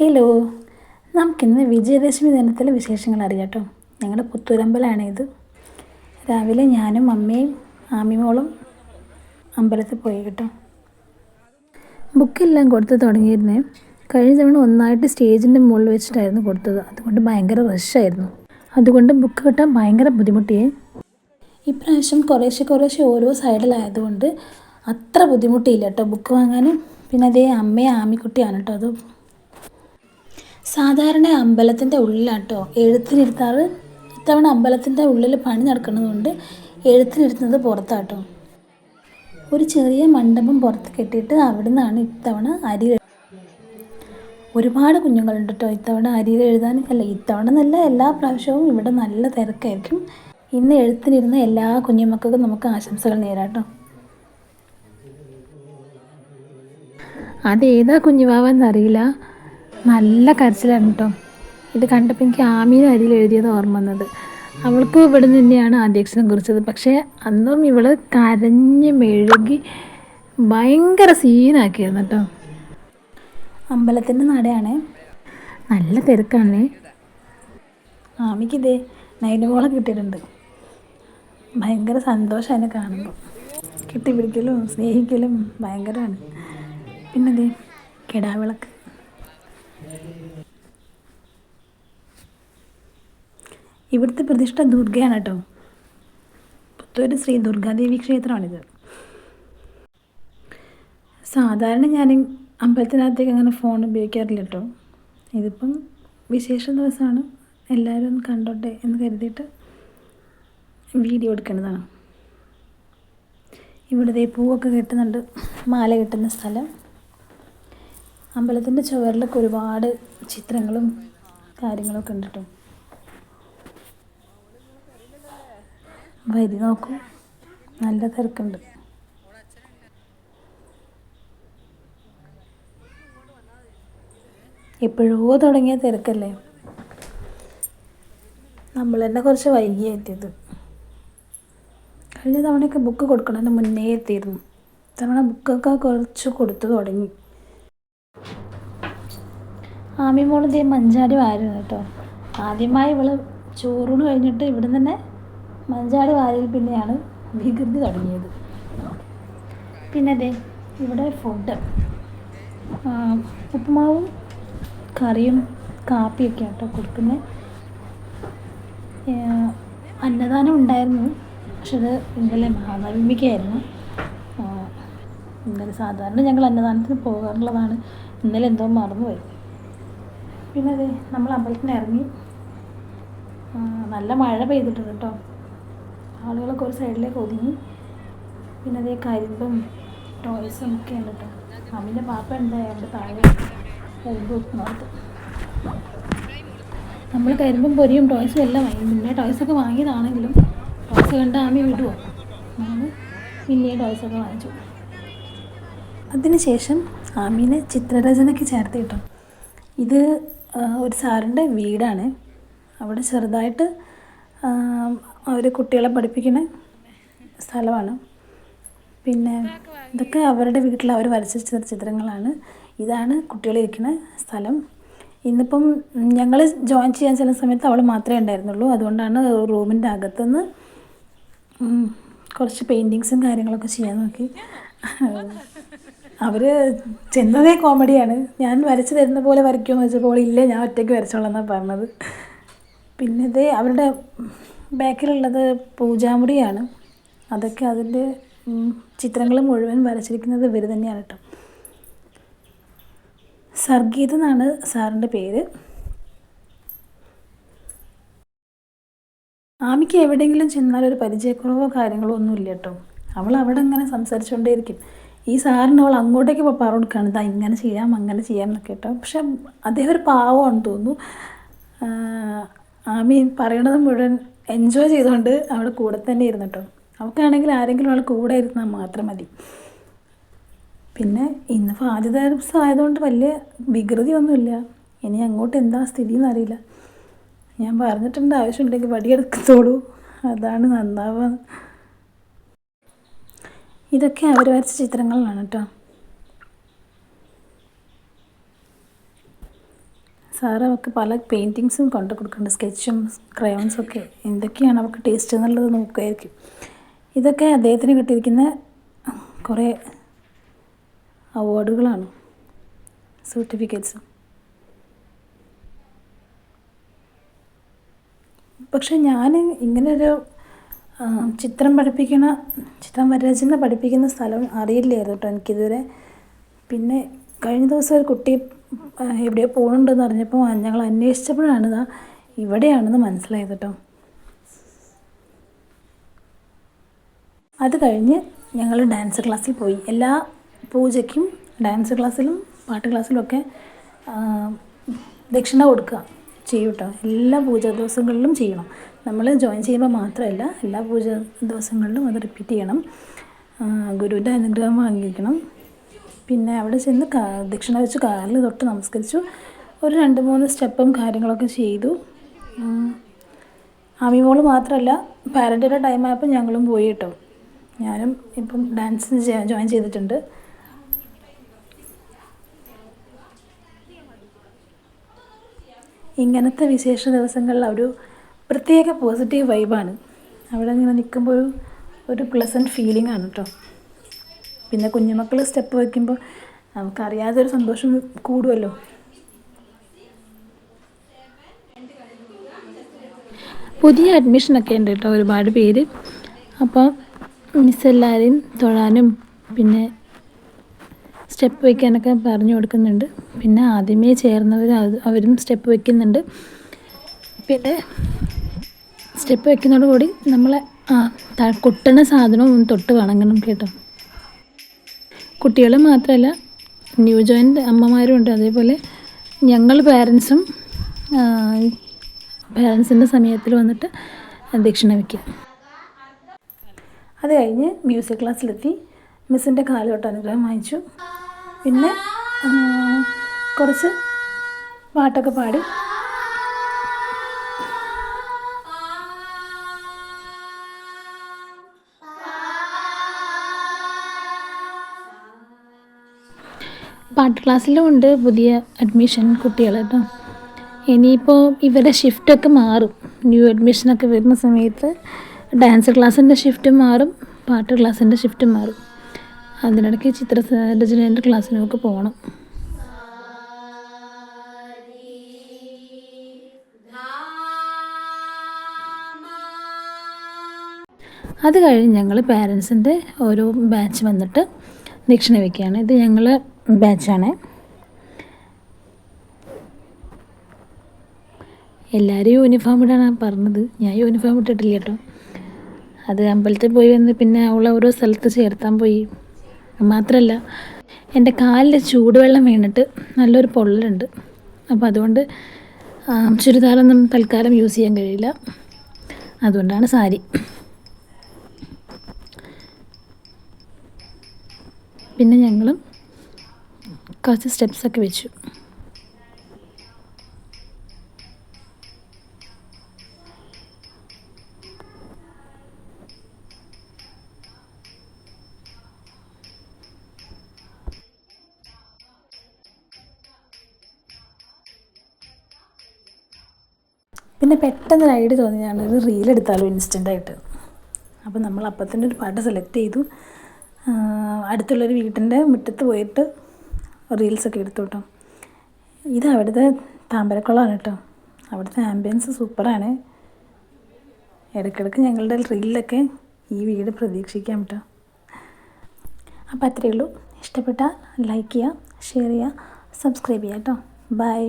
Hello നമുക്കിന്ന് വിജയദശമി ദിനത്തിലെ വിശേഷങ്ങൾ അറിയാം കേട്ടോ. ഞങ്ങളുടെ പുത്തൂരമ്പലമാണ് ഇത് രാവിലെ ഞാനും അമ്മയും ആമിമോളും അമ്പലത്തിൽ പോയി കേട്ടോ. ബുക്കെല്ലാം കൊടുത്ത് തുടങ്ങിയിരുന്നേ. കഴിഞ്ഞ തവണ ഒന്നായിട്ട് സ്റ്റേജിന്റെ മുകളിൽ വെച്ചിട്ടായിരുന്നു കൊടുത്തത്. അതുകൊണ്ട് ഭയങ്കര റഷായിരുന്നു അതുകൊണ്ട് ബുക്ക് കിട്ടാൻ ഭയങ്കര ബുദ്ധിമുട്ടിയേ. ഇപ്രാവശ്യം കുറേശ്ശെ കുറേശ്ശെ ഓരോ സൈഡിലായതുകൊണ്ട് അത്ര ബുദ്ധിമുട്ടിയില്ല കേട്ടോ ബുക്ക് വാങ്ങാനും. പിന്നെ അതേ അമ്മയും ആമിക്കുട്ടിയാണ് കേട്ടോ. അത് സാധാരണ അമ്പലത്തിന്റെ ഉള്ളിലാട്ടോ. എഴുത്തിനിരുത്താറ് ഇത്തവണ അമ്പലത്തിന്റെ ഉള്ളിൽ പണി നടക്കുന്നതുകൊണ്ട് എഴുത്തിനിരുത്തുന്നത് പുറത്താട്ടോ. ഒരു ചെറിയ മണ്ഡപം പുറത്ത് കെട്ടിയിട്ട് അവിടെ നിന്നാണ് ഇത്തവണ അരി ഒരുപാട് കുഞ്ഞുങ്ങളുണ്ട് കേട്ടോ ഇത്തവണ അരിയിൽ എഴുതാൻ അല്ല ഇത്തവണ നല്ല എല്ലാ പ്രാവശ്യവും ഇവിടെ നല്ല തിരക്കായിരിക്കും. ഇന്ന് എഴുത്തിനിരുന്ന എല്ലാ കുഞ്ഞുമക്കൾക്കും നമുക്ക് ആശംസകൾ നേരാട്ടോ. അത് അതേതാ കുഞ്ഞുവാവെന്നറിയില്ല നല്ല കരച്ചിലാണ് കേട്ടോ ഇത് കണ്ടപ്പോൾ എനിക്ക് ആമീന അരിയിൽ എഴുതിയത് ഓർമ്മ വന്നത്. അവൾക്ക് ഇവിടെ നിന്ന് തന്നെയാണ് ആദ്യാക്ഷരം കുറിച്ചത്. പക്ഷേ അന്നും ഇവൾ കരഞ്ഞ് മെഴുകി ഭയങ്കര സീനാക്കിയായിരുന്നു കേട്ടോ അമ്പലത്തിന്റെ നടയാണേ? നല്ല തിരക്കാണേ. ആമിക്കിതേ നൈനമോളെ കിട്ടിയിട്ടുണ്ട്. ഭയങ്കര സന്തോഷം അതിനെ കാണുമ്പോൾ കെട്ടിപ്പിടിക്കലും സ്നേഹിക്കലും ഭയങ്കരമാണ് പിന്നെ കിടാവിളക്ക്. ഇവിടുത്തെ പ്രതിഷ്ഠ ദുർഗയാണ് കേട്ടോ. പുത്തൂര് ശ്രീ ദുർഗാദേവി ക്ഷേത്രമാണിത്. സാധാരണ ഞാൻ അമ്പലത്തിനകത്തേക്ക് അങ്ങനെ ഫോൺ ഉപയോഗിക്കാറില്ല കേട്ടോ. ഇതിപ്പം വിശേഷ ദിവസമാണ്. എല്ലാവരും ഒന്ന് കണ്ടോട്ടെ എന്ന് കരുതിയിട്ട് വീഡിയോ എടുക്കേണ്ടതാണ്. ഇവിടെ പൂവൊക്കെ കെട്ടുന്നുണ്ട്. മാല കെട്ടുന്ന സ്ഥലം. അമ്പലത്തിന്റെ ചുവരിലൊക്കെ ഒരുപാട് ചിത്രങ്ങളും കാര്യങ്ങളൊക്കെ ഉണ്ട് കേട്ടോ വരി നോക്കും. നല്ല തിരക്കുണ്ട്. എപ്പോഴോ തുടങ്ങിയ തിരക്കല്ലേ? നമ്മൾ തന്നെ കുറച്ച് വൈകി എത്തിയത്. കഴിഞ്ഞ തവണയൊക്കെ ബുക്ക് കൊടുക്കണതിന് മുന്നേ എത്തിയിരുന്നു. തവണ ബുക്കൊക്കെ കുറച്ച് കൊടുത്തു തുടങ്ങി. ആമിമോൾ ഇതേ മഞ്ചാടി വാരുന്നു കേട്ടോ. ആദ്യമായി ഇവൾ ചോറൂണ് കഴിഞ്ഞിട്ട് ഇവിടെ തന്നെ മഞ്ചാടി വാരിൽ പിന്നെയാണ് വികൃതി തുടങ്ങിയത്. പിന്നെ അതെ ഇവിടെ ഫുഡ് ഉപ്പുമാവും കറിയും കാപ്പിയൊക്കെ കേട്ടോ കൊടുക്കുന്നത് അന്നദാനം ഉണ്ടായിരുന്നു പക്ഷെ അത് ഇന്നലെ മഹാനവമിക്കായിരുന്നു ഇന്നലെ സാധാരണ ഞങ്ങൾ അന്നദാനത്തിന് പോകാറുള്ളതാണ്. ഇന്നലെ എന്തോ മറന്നുപോയി. പിന്നെ അതെ നമ്മൾ അമ്പലത്തിന് ഇറങ്ങി. നല്ല മഴ പെയ്തിട്ടുണ്ട് കേട്ടോ. ആളുകളൊക്കെ ഒരു സൈഡിലേക്ക് ഒതുങ്ങി. പിന്നെ അതേ കരിമ്പും ടോയ്സും ഒക്കെ ഉണ്ട് കേട്ടോ. അമ്മിന്റെ പാപ്പ ഉണ്ട് അവിടെ താഴെ കരിമ്പ് വെക്കുന്നത് നമ്മൾ കരിമ്പും പൊരിയും ടോയ്സും എല്ലാം വാങ്ങി. പിന്നെ ടോയ്സൊക്കെ വാങ്ങിയതാണെങ്കിലും ടോയ്സ് കണ്ട ആമി വിടുവോ? നമ്മൾ പിന്നെ ടോയ്സൊക്കെ വാങ്ങിച്ചു. അതിനുശേഷം ആമീനെ ചിത്രരചനയ്ക്ക് ചേർത്ത് കിട്ടും. ഇത് ഒരു സാറിന്റെ വീടാണ്. അവിടെ ചെറുതായിട്ട് അവർ കുട്ടികളെ പഠിപ്പിക്കുന്ന സ്ഥലമാണ്. പിന്നെ ഇതൊക്കെ അവരുടെ വീട്ടിൽ അവർ വരച്ച ചിത്ര ചിത്രങ്ങളാണ്. ഇതാണ് കുട്ടികളിരിക്കുന്ന സ്ഥലം. ഇന്നിപ്പം ഞങ്ങൾ ജോയിൻ ചെയ്യാൻ ചില സമയത്ത് അവൾ മാത്രമേ ഉണ്ടായിരുന്നുള്ളൂ. അതുകൊണ്ടാണ് റൂമിന്റെ അകത്തുനിന്ന് കുറച്ച് പെയിന്റിങ്സും കാര്യങ്ങളൊക്കെ ചെയ്യാൻ നോക്കി. അവർ ചെന്നതേ കോമഡിയാണ്. ഞാൻ വരച്ച് തരുന്ന പോലെ വരയ്ക്കുമെന്ന് വെച്ചപ്പോൾ ഇല്ല ഞാൻ ഒറ്റയ്ക്ക് വരച്ചോളാം എന്നാണ് പറഞ്ഞത്. പിന്നെ ഇത് അവരുടെ ബാക്കിലുള്ളത് പൂജാമുറിയാണ് അതൊക്കെ അതിന്റെ ചിത്രങ്ങൾ മുഴുവൻ വരച്ചിരിക്കുന്നത് ഇവർ തന്നെയാണ് കേട്ടോ. സർഗീത് എന്നാണ് സാറിന്റെ പേര്. ആമിക്ക് എവിടെയെങ്കിലും ചെന്നാൽ ഒരു പരിചയക്കുറവോ കാര്യങ്ങളോ ഒന്നുമില്ല കേട്ടോ. അവൾ അവിടെ ഇങ്ങനെ സംസാരിച്ചുകൊണ്ടേയിരിക്കും ഈ സാറിന് അവൾ അങ്ങോട്ടേക്ക് പറഞ്ഞു കൊടുക്കുകയാണ് ഇതാ ഇങ്ങനെ ചെയ്യാം അങ്ങനെ ചെയ്യാം എന്നൊക്കെ കേട്ടോ. പക്ഷെ അദ്ദേഹം ഒരു പാവമാണെന്ന് തോന്നുന്നു. ആമി പറയണത് മുഴുവൻ എൻജോയ് ചെയ്തുകൊണ്ട് അവിടെ കൂടെ തന്നെ ഇരുന്നു കേട്ടോ. അവൾക്കാണെങ്കിൽ ആരെങ്കിലും അവൾ കൂടെ ഇരുന്നാൽ മാത്രം മതി. പിന്നെ ഇന്നിപ്പോൾ ഫാജി ദിവസം ആയതുകൊണ്ട് വലിയ വികൃതിയൊന്നുമില്ല. ഇനി അങ്ങോട്ട് എന്താ സ്ഥിതി എന്നറിയില്ല ഞാൻ പറഞ്ഞിട്ടുണ്ട് ആവശ്യമുണ്ടെങ്കിൽ വടിയെടുക്കത്തോളൂ. അതാണ് നന്നാവുക ഇതൊക്കെ അവർ വരച്ച ചിത്രങ്ങളിലാണ് കേട്ടോ സാറ് അവൾക്ക് പല പെയിന്റിങ്സും കൊണ്ടു കൊടുക്കുന്നുണ്ട് സ്കെച്ചും ക്രയോൺസും ഒക്കെ. എന്തൊക്കെയാണ് അവൾക്ക് ടേസ്റ്റ് എന്നുള്ളത് നോക്കുമായിരിക്കും ഇതൊക്കെ അദ്ദേഹത്തിന് കിട്ടിയിരിക്കുന്ന കുറേ അവാർഡുകളാണ് സർട്ടിഫിക്കറ്റ്സും പക്ഷെ ഞാൻ ഇങ്ങനൊരു ചിത്രം പഠിപ്പിക്കണ ചിത്രം വരചന പഠിപ്പിക്കുന്ന സ്ഥലം അറിയില്ലായിരുന്നു കേട്ടോ എനിക്കിതുവരെ. പിന്നെ കഴിഞ്ഞ ദിവസം ഒരു കുട്ടി എവിടെയോ പോകുന്നുണ്ടെന്ന് അറിഞ്ഞപ്പോൾ ഞങ്ങൾ അന്വേഷിച്ചപ്പോഴാണ് ഇതാ ഇവിടെയാണെന്ന് മനസ്സിലായത് കേട്ടോ. അത് കഴിഞ്ഞ് ഞങ്ങൾ ഡാൻസ് ക്ലാസ്സിൽ പോയി. എല്ലാ പൂജയ്ക്കും ഡാൻസ് ക്ലാസ്സിലും പാട്ട് ക്ലാസ്സിലും ഒക്കെ ദക്ഷിണ കൊടുക്കുക. ചെയ്യും കേട്ടോ എല്ലാ പൂജ ദിവസങ്ങളിലും ചെയ്യണം. നമ്മൾ ജോയിൻ ചെയ്യുമ്പോൾ മാത്രമല്ല എല്ലാ പൂജ ദിവസങ്ങളിലും അത് റിപ്പീറ്റ് ചെയ്യണം. ഗുരുവിന്റെ അനുഗ്രഹം വാങ്ങിക്കണം. പിന്നെ അവിടെ ചെന്ന് കാ ദക്ഷിണ വെച്ച് കാലിൽ തൊട്ട് നമസ്കരിച്ചു. ഒരു രണ്ട് മൂന്ന് സ്റ്റെപ്പും കാര്യങ്ങളൊക്കെ ചെയ്തു. ഉം. ആമിമോൾ മാത്രമല്ല പാരന്റിന്റെ ടൈം ആയപ്പോൾ ഞങ്ങളും പോയി കേട്ടോ. ഞാനും ഇപ്പം ഡാൻസ് ജോയിൻ ചെയ്തിട്ടുണ്ട്. ഇങ്ങനത്തെ വിശേഷ ദിവസങ്ങളിൽ ഒരു പ്രത്യേക പോസിറ്റീവ് വൈബാണ് അവിടെ ഇങ്ങനെ നിൽക്കുമ്പോൾ ഒരു ഒരു പ്ലസന്റ് ഫീലിംഗ് ആണ് കേട്ടോ പിന്നെ കുഞ്ഞുമക്കൾ സ്റ്റെപ്പ് വയ്ക്കുമ്പോൾ നമുക്കറിയാതെ ഒരു സന്തോഷം കൂടുമല്ലോ പുതിയ അഡ്മിഷനൊക്കെ ഉണ്ട് കേട്ടോ ഒരുപാട് പേര്. അപ്പോൾ മിസ് എല്ലാവരെയും തൊഴാനും പിന്നെ സ്റ്റെപ്പ് വയ്ക്കാനൊക്കെ പറഞ്ഞു കൊടുക്കുന്നുണ്ട്. പിന്നെ ആദ്യമേ ചേർന്നവർ അവരും സ്റ്റെപ്പ് വയ്ക്കുന്നുണ്ട് പിന്നെ സ്റ്റെപ്പ് വയ്ക്കുന്നതോടുകൂടി നമ്മളെ കൊട്ടണ സാധനവും ഒന്ന് തൊട്ട് വണങ്ങണം കേട്ടോ. കുട്ടികൾ മാത്രമല്ല ന്യൂ ജോയിന്റ് അമ്മമാരും ഉണ്ട് അതേപോലെ ഞങ്ങൾ പാരൻസും പാരൻസിന്റെ സമയത്തിൽ വന്നിട്ട് ദക്ഷിണ വയ്ക്കുക അത് കഴിഞ്ഞ് മ്യൂസിക് ക്ലാസ്സിലെത്തി. മിസ്സിന്റെ കാലോട്ട് അനുഗ്രഹം വാങ്ങിച്ചു. പിന്നെ കുറച്ച് പാട്ടൊക്കെ പാടി. പാട്ട് ക്ലാസ്സിലും ഉണ്ട് പുതിയ അഡ്മിഷൻ കുട്ടികൾ കേട്ടോ. ഇനിയിപ്പോൾ ഇവരുടെ ഷിഫ്റ്റൊക്കെ മാറും. ന്യൂ അഡ്മിഷനൊക്കെ വരുന്ന സമയത്ത് ഡാൻസ് ക്ലാസ്സിന്റെ ഷിഫ്റ്റ് മാറും പാട്ട് ക്ലാസ്സിന്റെ ഷിഫ്റ്റ് മാറും. അതിനിടയ്ക്ക് ചിത്ര രചനേന്റെ ക്ലാസ്സിനൊക്കെ പോകണം. അത് കഴിഞ്ഞ് ഞങ്ങൾ പാരൻസിന്റെ ഓരോ ബാച്ച് വന്നിട്ട് ദക്ഷിണ വയ്ക്കുകയാണ്. ഇത് ഞങ്ങൾ ബാച്ചാണ് എല്ലാവരും യൂണിഫോം ഇടാനാണ് പറഞ്ഞത്. ഞാൻ യൂണിഫോം ഇട്ടിട്ടില്ല കേട്ടോ. അത് അമ്പലത്തിൽ പോയി വന്ന് പിന്നെ അവളെ ഓരോ സ്ഥലത്ത് ചേർത്താൻ പോയി. മാത്രമല്ല എന്റെ കാലിൽ ചൂടുവെള്ളം വീണിട്ട് നല്ലൊരു പൊള്ളലുണ്ട്. അപ്പോൾ അതുകൊണ്ട് ചുരിദാറൊന്നും തൽക്കാലം യൂസ് ചെയ്യാൻ കഴിയില്ല. അതുകൊണ്ടാണ് സാരി. പിന്നെ ഞങ്ങളും കുറച്ച് സ്റ്റെപ്സൊക്കെ വെച്ചു. പിന്നെ പെട്ടെന്ന് ഒരു ഐഡിയ ഒരു റീൽ എടുത്താലോ ഇൻസ്റ്റന്റായിട്ട് അപ്പോൾ നമ്മൾ അപ്പം തന്നെ ഒരു പാട്ട് സെലക്ട് ചെയ്തു. അടുത്തുള്ളൊരു വീട്ടിന്റെ മുറ്റത്ത് പോയിട്ട് റീൽസൊക്കെ എടുത്തു കേട്ടോ. ഇത് അവിടുത്തെ താമ്പരക്കുളമാണ് കേട്ടോ. അവിടുത്തെ ആംബിയൻസ് സൂപ്പറാണ്. ഇടയ്ക്കിടയ്ക്ക് ഞങ്ങളുടെ റീലിലൊക്കെ ഈ വീട് പ്രതീക്ഷിക്കാം കേട്ടോ. അപ്പോൾ അത്രയേ ഉള്ളൂ. ഇഷ്ടപ്പെട്ടാൽ ലൈക്ക് ചെയ്യുക ഷെയർ ചെയ്യുക സബ്സ്ക്രൈബ് ചെയ്യുക കേട്ടോ. ബൈ